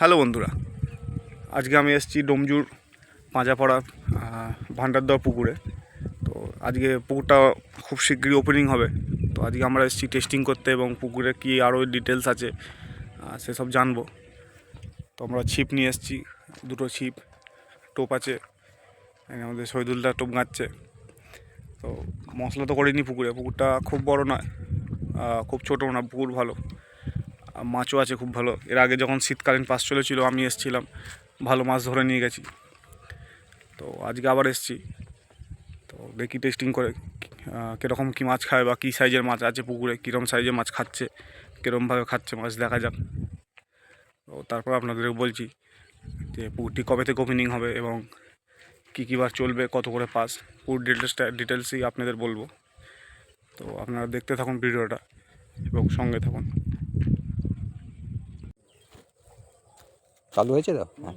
Hello বন্ধুরা, আজকে আমি এসেছি ডোমজুর পাঁজাপাড়া ভান্ডারদহ পুকুরে। তো আজকে পুকুরটা খুব শীঘ্রই ওপেনিং হবে। তো আজকে আমরা এসেছি টেস্টিং করতে এবং পুকুরে কি আরও ডিটেলস আছে সেসব জানব। তো আমরা ছিপ নিয়ে এসেছি, দুটো ছিপ, টোপ আছে আমাদের শহীদুলদা টোপ গাচ্ছে। তো মশলা তো করিনি পুকুরে, পুকুরটা খুব বড় নয় খুব ছোটো না, পুকুর ভালো। মাছও আছে খুব ভালো। এর আগে যখন শীতকালীন পাস চলেছিল, আমি এসেছিলাম, ভালো মাছ ধরে নিয়ে গেছি। তো আজকে আবার এসেছি। তো দেখি টেস্টিং করে কীরকম কী মাছ খায় বা কী সাইজের মাছ আছে পুকুরে কীরকম সাইজের মাছ খাচ্ছে কীরকমভাবে খাচ্ছে মাছ দেখা যাক। তো তারপর আপনাদের বলছি যে পুকুরটি কবে থেকে ওপেনিং হবে এবং কী কী বার চলবে, কত করে পাস পুরো ডিটেলসটা ডিটেলসই আপনাদের বলব। তো আপনারা দেখতে থাকুন ভিডিওটা এবং সঙ্গে থাকুন। চালু হয়েছে তো? হ্যাঁ।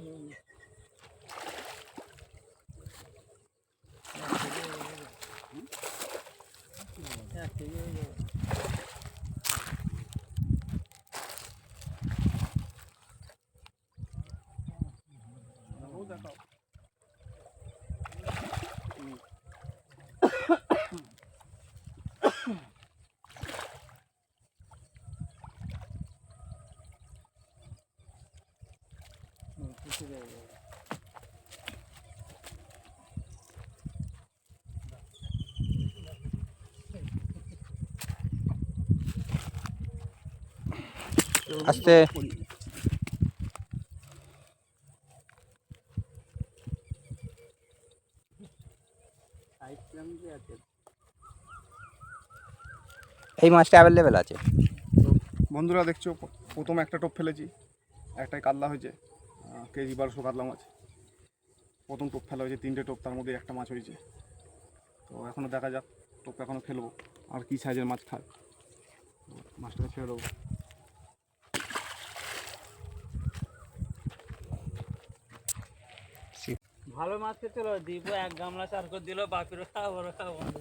আস্তে। এই মাছটা অ্যাভেলেবেল আছে। বন্ধুরা দেখছ প্রথম একটা টোপ ফেলেছি একটাই কাতলা হয়েছে। কেজি বারোশো কাতলা মাছ প্রথম টোপ ফেলা হয়েছে তিনটে টোপ তার মধ্যে একটা মাছ হয়েছে। তো এখনও দেখা যাক টোপ এখনও ফেলব আর কী সাইজের মাছ খায়। তো মাছটাকে ছেড়ে দেবো। ভালো মাছ খেতে দিব এক গামলা চার করে দিল বাকিরও খাওয়া বড় খাওয়া বন্ধ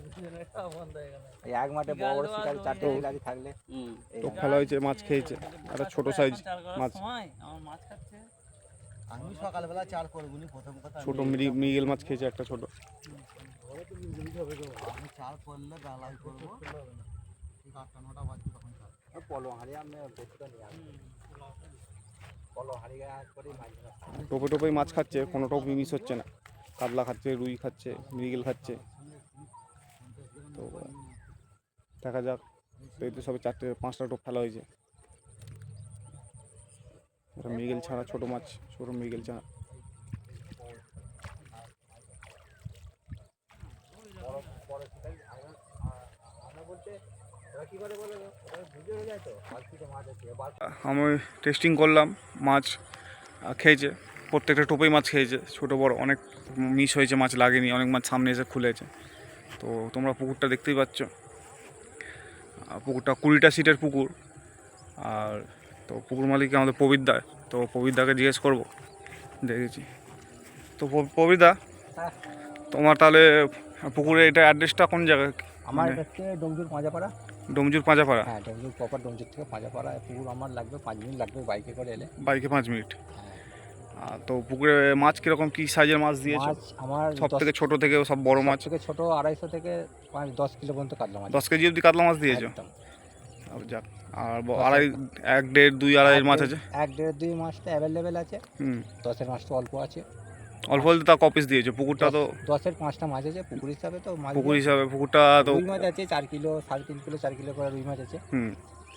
খাওয়া বন্ধ হয়ে গেল। এক মাঠে বড় বড় শিকারি চারটে শিকারি থাকলে। টোপ ফেলা হয়েছে মাছ খেয়েছে। একটা ছোট সাইজ মাছ। আমার মাছ খাচ্ছে। আমি সকালবেলা চার করবনি প্রথম কথা ছোট মিরি- মৃগেল মাছ খেয়েছে একটা ছোট। আমি চার করলে বেলায় করব। ঠিক আটটা নটা বাজবে তখন পলো হাঁড়ি আমি পলো করে মাছ ধরা। টোপে মাছ খাচ্ছে কোনো টোপ মিস হচ্ছে না। কাতলা খাচ্ছে রুই খাচ্ছে মৃগেল খাচ্ছে। তো দেখা যাক তো এই তো সবে চারটে পাঁচটা টোপ ফেলা হয়েছে। এটা মৃগেল ছাড়া ছোট মাছ, ছোট মৃগেল ছাড়া। আমি টেস্টিং করলাম, মাছ খেয়েছে। প্রত্যেকটা টোপেই মাছ খেয়েছে। ছোট, বড়, অনেক মিস হয়েছে মাছ লাগেনি, অনেক মাছ সামনে এসে খুলেছে। তো তোমরা পুকুরটা দেখতেই পাচ্ছ। পুকুরটা কুড়িটা সিটের পুকুর। আর তো পুকুর মালিক আমাদের প্রবীরদা তো প্রবীরদাকে জিজ্ঞেস করব। দেখেছি। তো প- প্রবীরদা তোমার তাহলে পুকুরে এটা অ্যাড্রেসটা কোন জায়গায় আমার মানে হচ্ছে ডোমজুর পাঁজাপাড়া। ডোমজুর পাঁজাপাড়া? হ্যাঁ ডোমজুর প্রপার ডোমজুর থেকে পাঁজাপাড়া পুকুর আমার লাগবে পাঁচ মিনিট লাগবে বাইকে করে এলে। বাইকে পাঁচ মিনিট? হ্যাঁ। তো পুকুরে মাছ কীরকম কি সাইজের মাছ দিয়েছ? মাছ আমার সব থেকে ছোট থেকে সব বড় মাছ? থেকে ছোট আড়াইশো থেকে পাঁচ দশ কিলো পর্যন্ত কাতলা মাছ। দশ কেজি অবধি কাতলা মাছ দিয়েছ? যাক আর আড়াই এক দেড় দুই আড়াই মাছ আছে? এক দেড় দুই মাছটা অ্যাভেলেবেল আছে। হুম। দশের মাছটা অল্প আছে। অল্প অল্প তা কপিস দিয়েছে। পুকুরটা তো দশের পাঁচটা মাছ আছে। পুকুর হিসাবে তো মাছ পুকুর হিসাবে পুকুরটা তো রুই মাছ আছে চার কিলো সাড়ে তিন কিলো চার কিলো করে রুই মাছ আছে। হুম।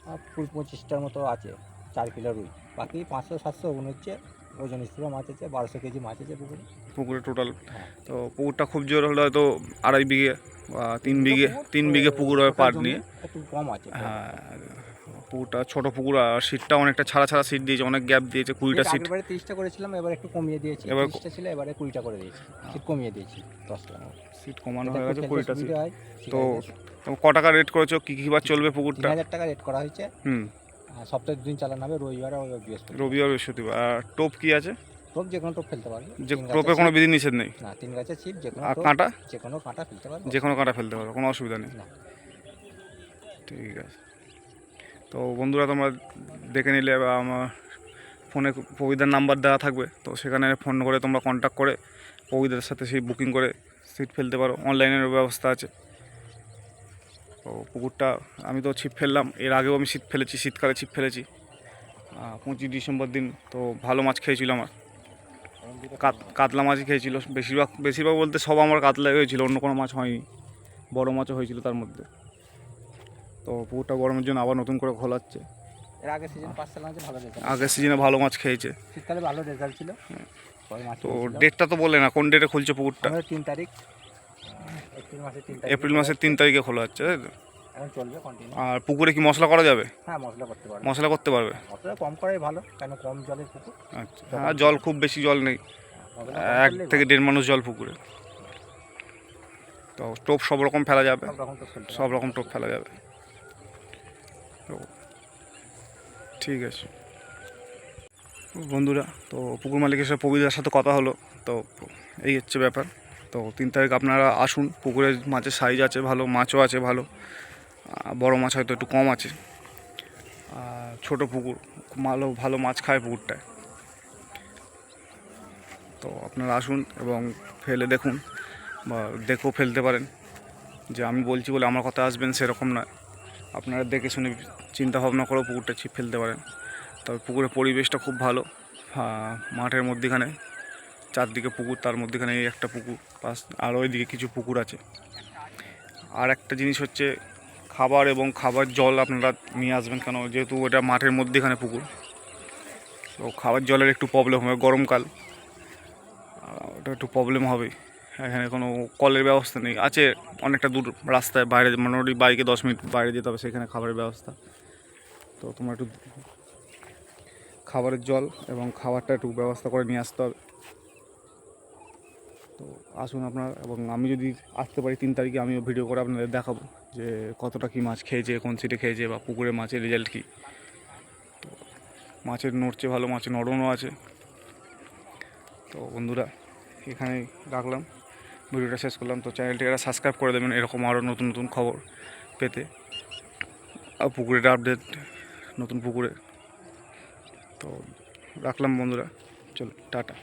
আর ফুল পঁচিশটার মতো আছে চার কিলো রুই। বাকি পাঁচশো সাতশো ওগুলো হচ্ছে ওজন হিসেবে মাছ আছে বারোশো কেজি মাছ আছে পুকুরে। পুকুরে টোটাল হ্যাঁ। তো পুকুরটা খুব জোর হলে হয়তো আড়াই বিঘে বা তিন বিঘে তিন বিঘে পুকুর হবে পাট নিয়ে। একটু কম আছে। হ্যাঁ পুকুরটা ছোট পুকুর আর সিটটা অনেকটা ছাড়া ছাড়া সিট দিয়েছে অনেক গ্যাপ দিয়েছে কুড়িটা সিট এবারে তিরিশটা করেছিলাম এবার একটু কমিয়ে দিয়েছি। এবার- ছিল এবারে কুড়িটা করে দিয়েছি। সিট কমিয়ে দিয়েছি দশটা। সিট কমানো হয়ে গেছে কুড়িটা সিট হয় তো ক টাকা রেট করেছ? কী কী বার চলবে পুকুরটা? হাজার টাকা রেট করা হয়েছে। হুম। সপ্তাহে দুদিন চালানো হবে রবিবার আর বৃহস্পতি রবিবার বৃহস্পতিবার। আর টোপ কি আছে? টোপ যে কোনো টোপ ফেলতে পারবে। যে টোপে কোনো বিধি নিষেধ নেই? না তিন গাছের ছিপ যে কোনো আর কাঁটা? যে কোনো কাঁটা ফেলতে পারবে। যে কোনো কাঁটা ফেলতে পারো কোনো অসুবিধা নেই। ঠিক আছে। তো বন্ধুরা তোমরা দেখে নিলে আমার ফোনে প্রবিদার নাম্বার দেওয়া থাকবে। তো সেখানে ফোন করে তোমরা কন্ট্যাক্ট করে প্রবিদার সাথে সেই বুকিং করে সিট ফেলতে পারো। অনলাইনের ব্যবস্থা আছে। তো পুকুরটা আমি তো ছিপ ফেললাম। এর আগেও আমি ছিপ ফেলেছি শীতকালে ছিপ ফেলেছি। পঁচিশ ডিসেম্বর দিন তো ভালো মাছ খেয়েছিল আমার। কাত- কাতলা মাছই খেয়েছিল। বেশিরভাগ বেশিরভাগ বলতে সব আমার কাতলা হয়েছিল অন্য কোনো মাছ হয়নি। বড় মাছও হয়েছিল তার মধ্যে। তো পুকুরটা গরমের জন্য আবার নতুন করে খোলাচ্ছে। আগের সিজনে ভালো মাছ খেয়েছে। শীতকালে ভালো রেজাল্ট ছিল। তো ডেটটা তো বলে না কোন ডেটে খুলছে পুকুরটা? তিন তারিখ। এপ্রিল মাসের তিন তারিখ খোলা হচ্ছে তাই তো? চলবে কন্টিনিউ আর পুকুরে কি মশলা করা যাবে? হ্যাঁ মশলা করতে পারবে। মশলা করতে পারবে? মশলা কম করাই ভালো কেন কম জলের পুকুর? আচ্ছা হ্যাঁ জল খুব বেশি জল নেই। এক থেকে দেড় মানুষ জল পুকুরে। তো টোপ সব রকম ফেলা যাবে। রকম সব রকম টোপ ফেলা যাবে। তো ঠিক আছে। বন্ধুরা তো পুকুর মালিকের সাথে প্রবীদার সাথে কথা হলো। তো এই হচ্ছে ব্যাপার। তো তিন তারিখ আপনারা আসুন পুকুরে মাছের সাইজ আছে ভালো, মাছও আছে ভালো বড় মাছ হয়তো একটু কম আছে। ছোটো পুকুর, ভালো ভালো মাছ খায় পুকুরটায়। তো আপনারা আসুন এবং ফেলে দেখুন বা দেখেও ফেলতে পারেন। যে আমি বলছি বলে আমার কথা আসবেন সেরকম নয়। আপনারা দেখে শুনে চিন্তা ভাবনা করেও পুকুরটা ছিপ ফেলতে পারেন। তবে পুকুরের পরিবেশটা খুব ভালো মাঠের মধ্যিখানে। চারদিকে পুকুর, তার মধ্যেখানে এই একটা পুকুর, পাশ, আর ওইদিকে কিছু পুকুর আছে। আর একটা জিনিস হচ্ছে, খাবার এবং খাবার জল আপনারা নিয়ে আসবেন কেন? যেহেতু ওটা মাঠের মধ্যিখানে পুকুর। তো খাবার জলের একটু প্রবলেম হবে, গরমকাল। ওটা একটু প্রবলেম হবে। এখানে কোনো কলের ব্যবস্থা নেই। আছে অনেকটা দূর রাস্তায়, বাইরে মোটামুটি বাইকে দশ মিনিট বাইরে যেতে হবে, সেখানে খাবারের ব্যবস্থা। তো তোমরা একটু খাবারের জল এবং খাবারটা একটু ব্যবস্থা করে নিয়ে আসতে হবে। তো আসুন আপনার, এবং আমি যদি আসতে পারি তিন তারিখে, আমিও ভিডিও করে আপনাদের দেখাবো যে কতটা কী মাছ খেয়েছে, কোন সিটে খেয়েছে, বা পুকুরে মাছের রেজাল্ট কী। তো মাছের নড়ছে ভালো, মাছের নরমও আছে। তো বন্ধুরা, এখানেই রাখলাম। ভিডিওটা শেষ করলাম। তো চ্যানেলটি এরা সাবস্ক্রাইব করে দেবেন, এরকম আরও নতুন নতুন খবর পেতে। আর পুকুরের আপডেট নতুন পুকুরে। তো রাখলাম বন্ধুরা। চলো, টাটা।